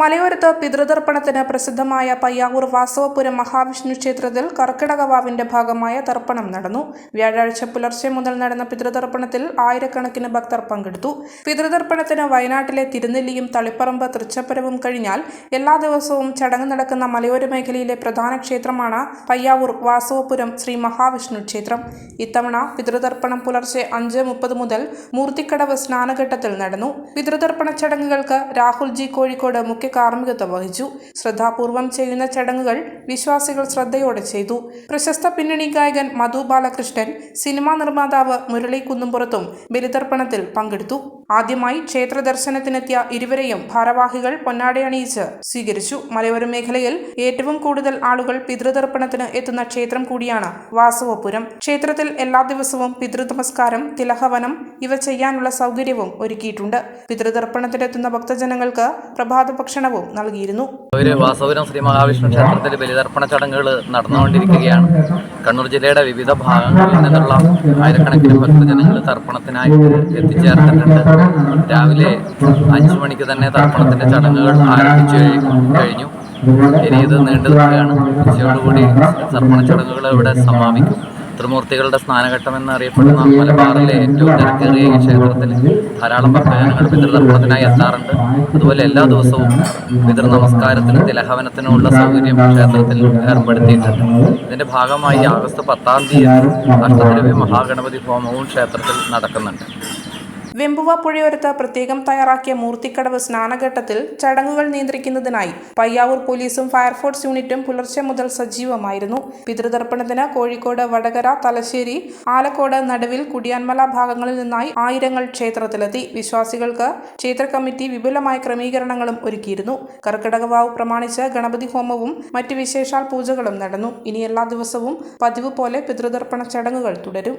മലയോരത്ത് പിതൃതർപ്പണത്തിന് പ്രസിദ്ധമായ പയ്യാവൂർ വാസവപുരം മഹാവിഷ്ണു ക്ഷേത്രത്തിൽ കർക്കിടക വാവിന്റെ ഭാഗമായ തർപ്പണം നടന്നു. വ്യാഴാഴ്ച പുലർച്ചെ മുതൽ നടന്ന പിതൃതർപ്പണത്തിൽ ആയിരക്കണക്കിന് ഭക്തർ പങ്കെടുത്തു. പിതൃതർപ്പണത്തിന് വയനാട്ടിലെ തിരുനെല്ലിയും തളിപ്പറമ്പ് തൃച്ചപ്പുരവും കഴിഞ്ഞാൽ എല്ലാ ദിവസവും ചടങ്ങ് നടക്കുന്ന മലയോര മേഖലയിലെ പ്രധാന ക്ഷേത്രമാണ് പയ്യാവൂർ വാസവപുരം ശ്രീ മഹാവിഷ്ണു ക്ഷേത്രം. ഇത്തവണ പിതൃതർപ്പണം പുലർച്ചെ അഞ്ച് മുപ്പത് മുതൽ മൂർത്തിക്കടവ് സ്നാനഘട്ടത്തിൽ നടന്നു. പിതൃതർപ്പണ ചടങ്ങുകൾക്ക് രാഹുൽ ജി കോഴിക്കോട് മുഖ്യ കാർമ്മികത്വം വഹിച്ചു. ശ്രദ്ധാപൂർവം ചെയ്യുന്ന ചടങ്ങുകൾ വിശ്വാസികൾ ശ്രദ്ധയോടെ ചെയ്തു. പ്രശസ്ത പിന്നണി ഗായകൻ മധു ബാലകൃഷ്ണൻ സിനിമാ നിർമ്മാതാവ് മുരളി കുന്നുംപുറത്തും ബലിതർപ്പണത്തിൽ പങ്കെടുത്തു. ആദ്യമായി ക്ഷേത്ര ദർശനത്തിനെത്തിയ ഇരുവരെയും ഭാരവാഹികൾ പൊന്നാടയണിയിച്ച് സ്വീകരിച്ചു. മലയോര മേഖലയിൽ ഏറ്റവും കൂടുതൽ ആളുകൾ പിതൃതർപ്പണത്തിന് എത്തുന്ന ക്ഷേത്രം കൂടിയാണ് വാസവപുരം. ക്ഷേത്രത്തിൽ എല്ലാ ദിവസവും പിതൃനമസ്കാരം തിലഹവനം ഇവ ചെയ്യാനുള്ള സൗകര്യവും ഒരുക്കിയിട്ടുണ്ട്. പിതൃതർപ്പണത്തിനെത്തുന്ന ഭക്തജനങ്ങൾക്ക് പ്രഭാത ഭക്ഷണവും നൽകിയിരുന്നു. വാസപുരം ശ്രീ മഹാവിഷ്ണു ക്ഷേത്രത്തിൽ ബലിതർപ്പണ ചടങ്ങുകൾ നടന്നുകൊണ്ടിരിക്കുകയാണ്. കണ്ണൂർ ജില്ലയുടെ വിവിധ ഭാഗങ്ങളിൽ നിന്നുള്ള ആയിരക്കണക്കിന് ഭക്തജനങ്ങൾ തർപ്പണത്തിനായി എത്തിച്ചേർന്നിട്ടുണ്ട് രാവിലെ അഞ്ചു മണിക്ക് തന്നെ തർപ്പണത്തിന്റെ ചടങ്ങുകൾ ആരംഭിച്ചു കഴിഞ്ഞു. ഇനി ഇത് നീണ്ടു ഉച്ചയോടുകൂടി തർപ്പണ ചടങ്ങുകൾ ഇവിടെ സമാപിക്കും. ത്രിമൂർത്തികളുടെ സ്നാനഘട്ടം എന്നറിയപ്പെടുന്ന മലബാറിലെ ഏറ്റവും തിരക്കേറിയ ഈ ക്ഷേത്രത്തിൽ ധാരാളം ഭക്തജനങ്ങൾ പിതൃതർപ്പണത്തിനായി എത്താറുണ്ട്. അതുപോലെ എല്ലാ ദിവസവും പിതൃ നമസ്കാരത്തിനും തിലഹവനത്തിനുമുള്ള സൗകര്യം ക്ഷേത്രത്തിൽ ഏർപ്പെടുത്തിയിട്ടുണ്ട്. ഇതിന്റെ ഭാഗമായി ആഗസ്റ്റ് പത്താം തീയതി അഷ്ടദ്രവ്യ മഹാഗണപതി ഹോമവും ക്ഷേത്രത്തിൽ നടക്കുന്നുണ്ട്. വെമ്പുവ പുഴയോരത്ത് പ്രത്യേകം തയ്യാറാക്കിയ മൂർത്തിക്കടവ് സ്നാനഘട്ടത്തിൽ ചടങ്ങുകൾ നിയന്ത്രിക്കുന്നതിനായി പയ്യാവൂർ പോലീസും ഫയർഫോഴ്സ് യൂണിറ്റും പുലർച്ചെ മുതൽ സജീവമായിരുന്നു. പിതൃതർപ്പണത്തിന് കോഴിക്കോട് വടകര തലശ്ശേരി ആലക്കോട് നടുവിൽ കുടിയാൻമല ഭാഗങ്ങളിൽ നിന്നായി ആയിരങ്ങൾ ക്ഷേത്രത്തിലെത്തി. വിശ്വാസികൾക്ക് ക്ഷേത്ര കമ്മിറ്റി വിപുലമായ ക്രമീകരണങ്ങളും ഒരുക്കിയിരുന്നു. കർക്കിടകവാവ് പ്രമാണിച്ച് ഗണപതി ഹോമവും മറ്റ് വിശേഷാൽ പൂജകളും നടന്നു. ഇനി എല്ലാ ദിവസവും പതിവ് പോലെ പിതൃതർപ്പണ ചടങ്ങുകൾ തുടരും.